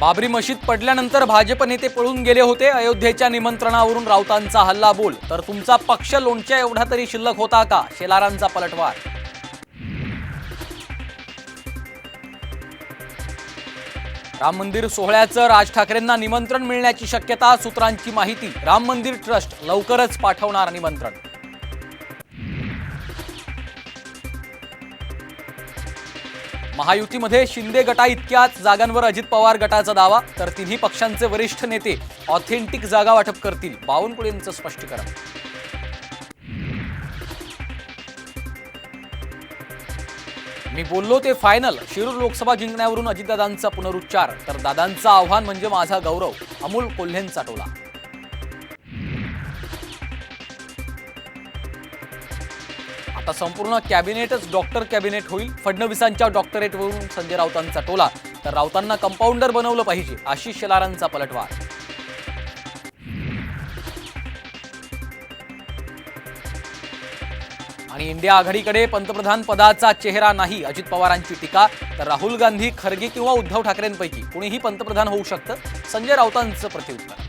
बाबरी मशीद पडल्यानंतर भाजप नेते पळून गेले होते. अयोध्येच्या निमंत्रणावरून राऊतांचा हल्ला बोल तर तुमचा पक्ष लोणच्या एवढा तरी शिल्लक होता का? शेलारांचा पलटवार. राम मंदिर सोहळ्याचं राज ठाकरेंना निमंत्रण मिळण्याची शक्यता सूत्रांची माहिती. राम मंदिर ट्रस्ट लवकरच पाठवणार निमंत्रण. महायुतीमध्ये शिंदे गटा इतक्याच जागांवर अजित पवार गटाचा दावा तर तिन्ही पक्षांचे वरिष्ठ नेते ऑथेंटिक जागा वाटप करतील. बावनकुळेंचं स्पष्टीकरण. मी बोललो ते फायनल शिरूर लोकसभा जिंकण्यावरून अजितदादांचा पुनरुच्चार तर दादांचं आव्हान म्हणजे माझा गौरव अमोल कोल्हेंचा टोला. आता संपूर्ण कॅबिनेटच डॉक्टर कॅबिनेट होईल. फडणवीसांच्या डॉक्टरेटवरून संजय राऊतांचा टोला. तर राऊतांना कंपाऊंडर बनवलं पाहिजे आशिष शेलारांचा पलटवार. आणि इंडिया आघाडीकडे पंतप्रधान पदाचा चेहरा नाही अजित पवारांची टीका. तर राहुल गांधी खरगे किंवा उद्धव ठाकरेंपैकी कुणीही पंतप्रधान होऊ शकतं? संजय राऊतांचं प्रतिउत्तर.